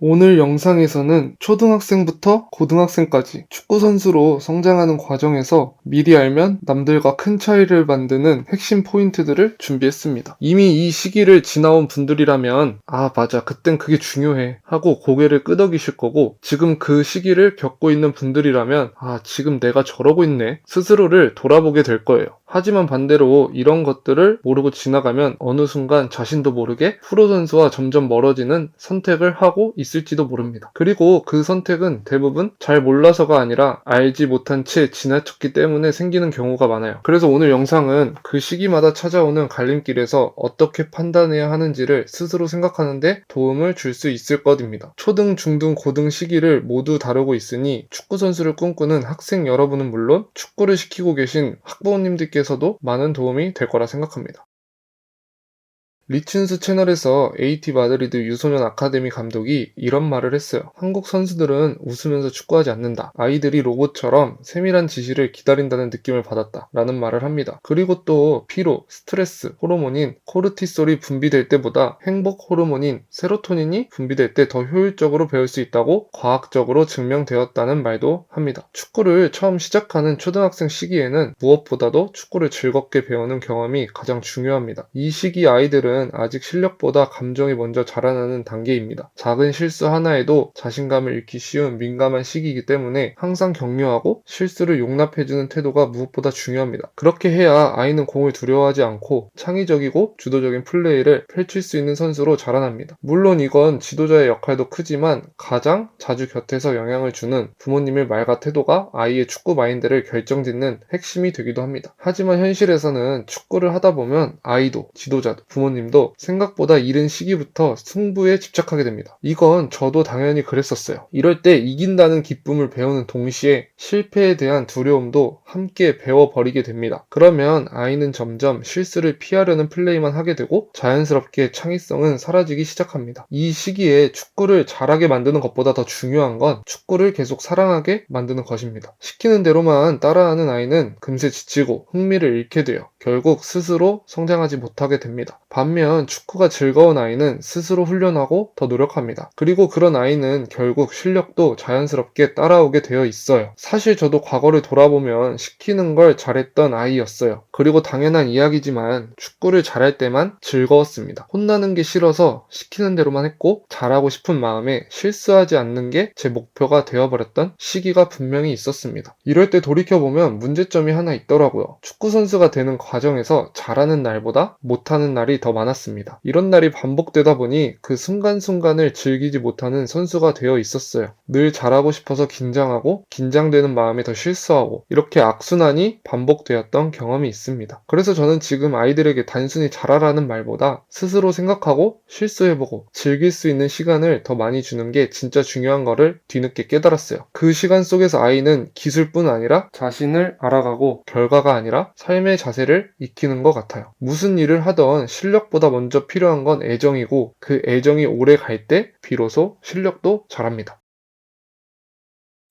오늘 영상에서는 초등학생부터 고등학생까지 축구선수로 성장하는 과정에서 미리 알면 남들과 큰 차이를 만드는 핵심 포인트들을 준비했습니다. 이미 이 시기를 지나온 분들이라면, 아, 맞아, 그땐 그게 중요해. 하고 고개를 끄덕이실 거고, 지금 그 시기를 겪고 있는 분들이라면, 아, 지금 내가 저러고 있네. 스스로를 돌아보게 될 거예요. 하지만 반대로 이런 것들을 모르고 지나가면 어느 순간 자신도 모르게 프로 선수와 점점 멀어지는 선택을 하고 있 을지도 모릅니다. 그리고 그 선택은 대부분 잘 몰라서가 아니라 알지 못한 채 지나쳤기 때문에 생기는 경우가 많아요. 그래서 오늘 영상은 그 시기마다 찾아오는 갈림길에서 어떻게 판단해야 하는지를 스스로 생각하는데 도움을 줄 수 있을 것입니다. 초등, 중등, 고등 시기를 모두 다루고 있으니 축구 선수를 꿈꾸는 학생 여러분은 물론 축구를 시키고 계신 학부모님들께 분께서도 많은 도움이 될 거라 생각합니다. 리춘스 채널에서 AT 마드리드 유소년 아카데미 감독이 이런 말을 했어요. 한국 선수들은 웃으면서 축구하지 않는다. 아이들이 로봇처럼 세밀한 지시를 기다린다는 느낌을 받았다. 라는 말을 합니다. 그리고 또 피로, 스트레스, 호르몬인 코르티솔이 분비될 때보다 행복 호르몬인 세로토닌이 분비될 때 더 효율적으로 배울 수 있다고 과학적으로 증명되었다는 말도 합니다. 축구를 처음 시작하는 초등학생 시기에는 무엇보다도 축구를 즐겁게 배우는 경험이 가장 중요합니다. 이 시기 아이들은 아이들은 아직 실력보다 감정이 먼저 자라나는 단계입니다. 작은 실수 하나에도 자신감을 잃기 쉬운 민감한 시기이기 때문에 항상 격려하고 실수를 용납해주는 태도가 무엇보다 중요합니다. 그렇게 해야 아이는 공을 두려워하지 않고 창의적이고 주도적인 플레이를 펼칠 수 있는 선수로 자라납니다. 물론 이건 지도자의 역할도 크지만 가장 자주 곁에서 영향을 주는 부모님의 말과 태도가 아이의 축구 마인드를 결정짓는 핵심이 되기도 합니다. 하지만 현실에서는 축구를 하다 보면 아이도 지도자도 부모님 팀도 생각보다 이른 시기부터 승부에 집착하게 됩니다. 이건 저도 당연히 그랬었어요. 이럴 때 이긴다는 기쁨을 배우는 동시에 실패에 대한 두려움도 함께 배워버리게 됩니다. 그러면 아이는 점점 실수를 피하려는 플레이만 하게 되고 자연스럽게 창의성은 사라지기 시작합니다. 이 시기에 축구를 잘하게 만드는 것보다 더 중요한 건 축구를 계속 사랑하게 만드는 것입니다. 시키는 대로만 따라하는 아이는 금세 지치고 흥미를 잃게 돼요. 결국 스스로 성장하지 못하게 됩니다. 반면 축구가 즐거운 아이는 스스로 훈련하고 더 노력합니다. 그리고 그런 아이는 결국 실력도 자연스럽게 따라오게 되어 있어요. 사실 저도 과거를 돌아보면 시키는 걸 잘했던 아이였어요. 그리고 당연한 이야기지만 축구를 잘할 때만 즐거웠습니다. 혼나는 게 싫어서 시키는 대로만 했고 잘하고 싶은 마음에 실수하지 않는 게 제 목표가 되어버렸던 시기가 분명히 있었습니다. 이럴 때 돌이켜보면 문제점이 하나 있더라고요. 축구 선수가 되는 과정에서 잘하는 날보다 못하는 날이 더 많았 습니다. 이런 날이 반복되다 보니 그 순간순간을 즐기지 못하는 선수가 되어 있었어요. 늘 잘하고 싶어서 긴장하고 긴장되는 마음에 더 실수하고 이렇게 악순환이 반복되었던 경험이 있습니다. 그래서 저는 지금 아이들에게 단순히 잘하라는 말보다 스스로 생각하고 실수해보고 즐길 수 있는 시간을 더 많이 주는 게 진짜 중요한 거를 뒤늦게 깨달았어요. 그 시간 속에서 아이는 기술뿐 아니라 자신을 알아가고 결과가 아니라 삶의 자세를 익히는 것 같아요. 무슨 일을 하던 실력보다 먼저 필요한 건 애정이고 그 애정이 오래 갈 때 비로소 실력도 잘합니다.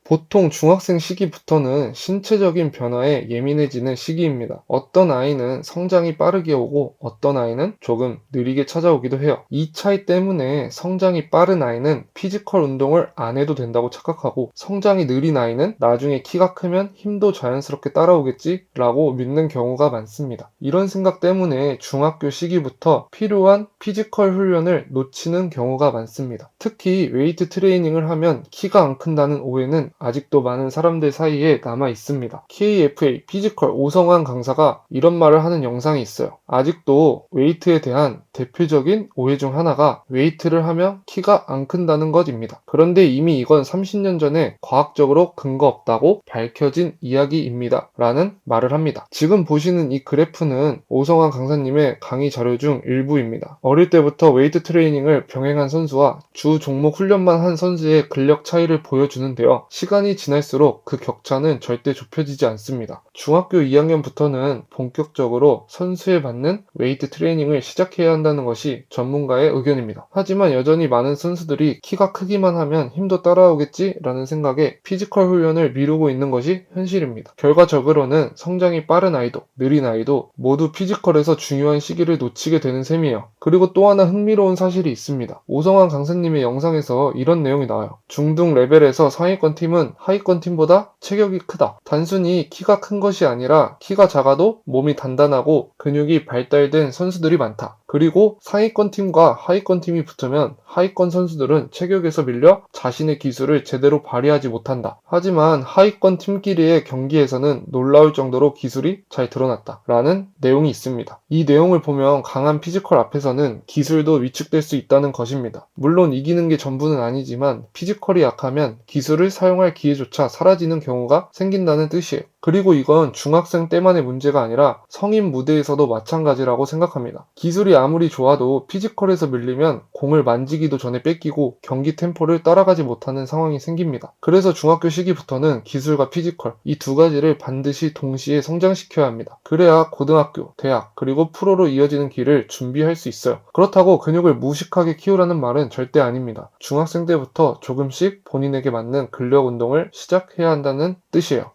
보통 중학생 시기부터는 신체적인 변화에 예민해지는 시기입니다. 어떤 아이는 성장이 빠르게 오고 어떤 아이는 조금 느리게 찾아오기도 해요. 이 차이 때문에 성장이 빠른 아이는 피지컬 운동을 안 해도 된다고 착각하고 성장이 느린 아이는 나중에 키가 크면 힘도 자연스럽게 따라오겠지 라고 믿는 경우가 많습니다. 이런 생각 때문에 중학교 시기부터 필요한 피지컬 훈련을 놓치는 경우가 많습니다. 특히 웨이트 트레이닝을 하면 키가 안 큰다는 오해는 아직도 많은 사람들 사이에 남아 있습니다. KFA 피지컬 오성환 강사가 이런 말을 하는 영상이 있어요. 아직도 웨이트에 대한 대표적인 오해 중 하나가 웨이트를 하면 키가 안 큰다는 것입니다. 그런데 이미 이건 30년 전에 과학적으로 근거 없다고 밝혀진 이야기입니다. 라는 말을 합니다. 지금 보시는 이 그래프는 오성환 강사님의 강의 자료 중 일부입니다. 어릴 때부터 웨이트 트레이닝을 병행한 선수와 주 종목 훈련만 한 선수의 근력 차이를 보여주는데요. 시 간이 지날수록 그 격차는 절대 좁혀지지 않습니다. 중학교 2학년부터는 본격적으로 선수에 맞는 웨이트 트레이닝을 시작해야 한다는 것이 전문가의 의견입니다. 하지만 여전히 많은 선수들이 키가 크기만 하면 힘도 따라오겠지라는 생각에 피지컬 훈련을 미루고 있는 것이 현실입니다. 결과적으로는 성장이 빠른 아이도, 느린 아이도 모두 피지컬에서 중요한 시기를 놓치게 되는 셈이에요. 그리고 또 하나 흥미로운 사실이 있습니다. 오성환 강사님의 영상에서 이런 내용이 나와요. 중등 레벨에서 상위권 팀은 하위권 팀보다 체격이 크다. 단순히 키가 큰 것이 아니라 키가 작아도 몸이 단단하고 근육이 발달된 선수들이 많다. 그리고 상위권 팀과 하위권 팀이 붙으면 하위권 선수들은 체격에서 밀려 자신의 기술을 제대로 발휘하지 못한다. 하지만 하위권 팀끼리의 경기에서는 놀라울 정도로 기술이 잘 드러났다. 라는 내용이 있습니다. 이 내용을 보면 강한 피지컬 앞에서는 기술도 위축될 수 있다는 것입니다. 물론 이기는 게 전부는 아니지만 피지컬이 약하면 기술을 사용할 기회조차 사라지는 경우가 생긴다는 뜻이에요. 그리고 이건 중학생 때만의 문제가 아니라 성인 무대에서도 마찬가지라고 생각합니다. 기술이 아무리 좋아도 피지컬에서 밀리면 공을 만지기도 전에 뺏기고 경기 템포를 따라가지 못하는 상황이 생깁니다. 그래서 중학교 시기부터는 기술과 피지컬 이 두 가지를 반드시 동시에 성장시켜야 합니다. 그래야 고등학교, 대학, 그리고 프로로 이어지는 길을 준비할 수 있어요. 그렇다고 근육을 무식하게 키우라는 말은 절대 아닙니다. 중학생 때부터 조금씩 본인에게 맞는 근력 운동을 시작해야 한다는 뜻이에요.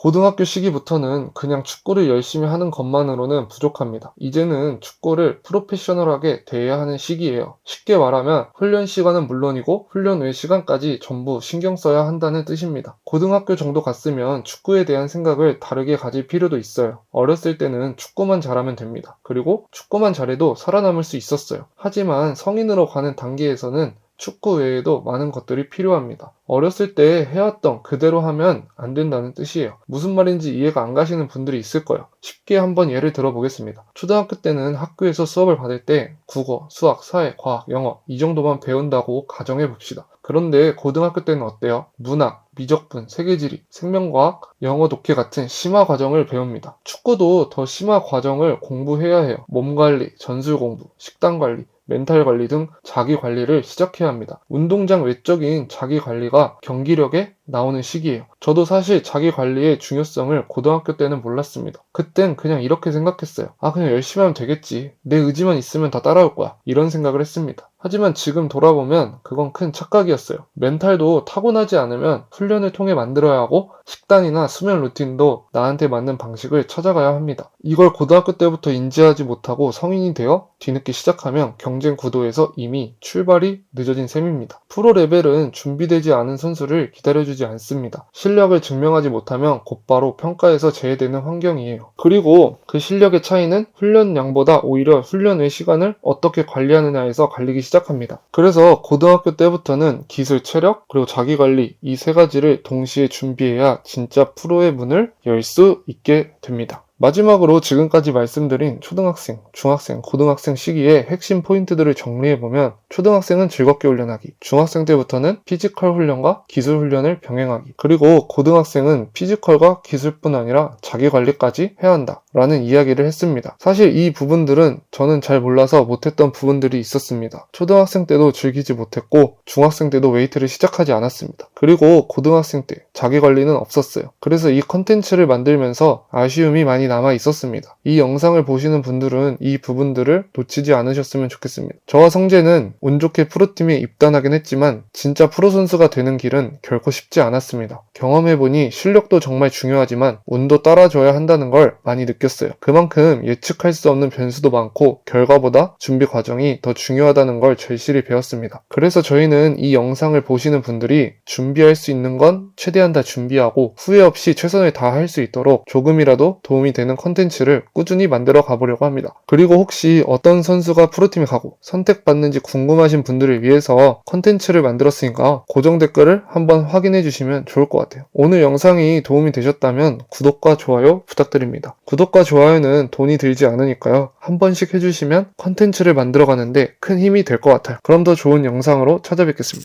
고등학교 시기부터는 그냥 축구를 열심히 하는 것만으로는 부족합니다. 이제는 축구를 프로페셔널하게 대해야 하는 시기예요. 쉽게 말하면 훈련 시간은 물론이고 훈련 외 시간까지 전부 신경 써야 한다는 뜻입니다. 고등학교 정도 갔으면 축구에 대한 생각을 다르게 가질 필요도 있어요. 어렸을 때는 축구만 잘하면 됩니다. 그리고 축구만 잘해도 살아남을 수 있었어요. 하지만 성인으로 가는 단계에서는 축구 외에도 많은 것들이 필요합니다. 어렸을 때 해왔던 그대로 하면 안 된다는 뜻이에요. 무슨 말인지 이해가 안 가시는 분들이 있을 거예요. 쉽게 한번 예를 들어보겠습니다. 초등학교 때는 학교에서 수업을 받을 때 국어, 수학, 사회, 과학, 영어 이 정도만 배운다고 가정해 봅시다. 그런데 고등학교 때는 어때요? 문학, 미적분, 세계지리, 생명과학, 영어 독해 같은 심화 과정을 배웁니다. 축구도 더 심화 과정을 공부해야 해요. 몸 관리, 전술 공부, 식단 관리, 멘탈 관리 등 자기 관리를 시작해야 합니다. 운동장 외적인 자기 관리가 경기력에 나오는 시기예요. 저도 사실 자기 관리의 중요성을 고등학교 때는 몰랐습니다. 그땐 그냥 이렇게 생각했어요. 아, 그냥 열심히 하면 되겠지. 내 의지만 있으면 다 따라올 거야. 이런 생각을 했습니다. 하지만 지금 돌아보면 그건 큰 착각이었어요. 멘탈도 타고나지 않으면 훈련을 통해 만들어야 하고 식단이나 수면 루틴도 나한테 맞는 방식을 찾아가야 합니다. 이걸 고등학교 때부터 인지하지 못하고 성인이 되어 뒤늦게 시작하면 경쟁 구도에서 이미 출발이 늦어진 셈입니다. 프로 레벨은 준비되지 않은 선수를 기다려주지 않습니다. 실력을 증명하지 못하면 곧바로 평가에서 제외되는 환경이에요. 그리고 그 실력의 차이는 훈련량보다 오히려 훈련 외 시간을 어떻게 관리하느냐에서 갈리기 시작합니다. 그래서 고등학교 때부터는 기술, 체력, 그리고 자기 관리 이 세 가지를 동시에 준비해야 진짜 프로의 문을 열 수 있게 됩니다. 마지막으로 지금까지 말씀드린 초등학생, 중학생, 고등학생 시기의 핵심 포인트들을 정리해보면 초등학생은 즐겁게 훈련하기, 중학생 때부터는 피지컬 훈련과 기술 훈련을 병행하기, 그리고 고등학생은 피지컬과 기술뿐 아니라 자기 관리까지 해야 한다. 라는 이야기를 했습니다. 사실 이 부분들은 저는 잘 몰라서 못했던 부분들이 있었습니다. 초등학생 때도 즐기지 못했고, 중학생 때도 웨이트를 시작하지 않았습니다. 그리고 고등학생 때 자기 관리는 없었어요. 그래서 이 컨텐츠를 만들면서 아쉬움이 많이 남아 있었습니다. 이 영상을 보시는 분들은 이 부분들을 놓치지 않으셨으면 좋겠습니다. 저와 성재는 운 좋게 프로팀에 입단하긴 했지만 진짜 프로 선수가 되는 길은 결코 쉽지 않았습니다. 경험해보니 실력도 정말 중요하지만 운도 따라줘야 한다는 걸 많이 느꼈어요. 그만큼 예측할 수 없는 변수도 많고 결과보다 준비 과정이 더 중요하다는 걸 절실히 배웠습니다. 그래서 저희는 이 영상을 보시는 분들이 준비할 수 있는 건 최대한 다 준비하고 후회 없이 최선을 다할 수 있도록 조금이라도 도움이 되는 컨텐츠를 꾸준히 만들어 가보려고 합니다. 그리고 혹시 어떤 선수가 프로팀에 가고 선택받는지 궁금하신 분들을 위해서 컨텐츠를 만들었으니까 고정 댓글을 한번 확인해 주시면 좋을 것 같아요. 오늘 영상이 도움이 되셨다면 구독과 좋아요 부탁드립니다. 구독과 좋아요는 돈이 들지 않으니까요. 한 번씩 해주시면 컨텐츠를 만들어 가는데 큰 힘이 될 것 같아요. 그럼 더 좋은 영상으로 찾아뵙겠습니다.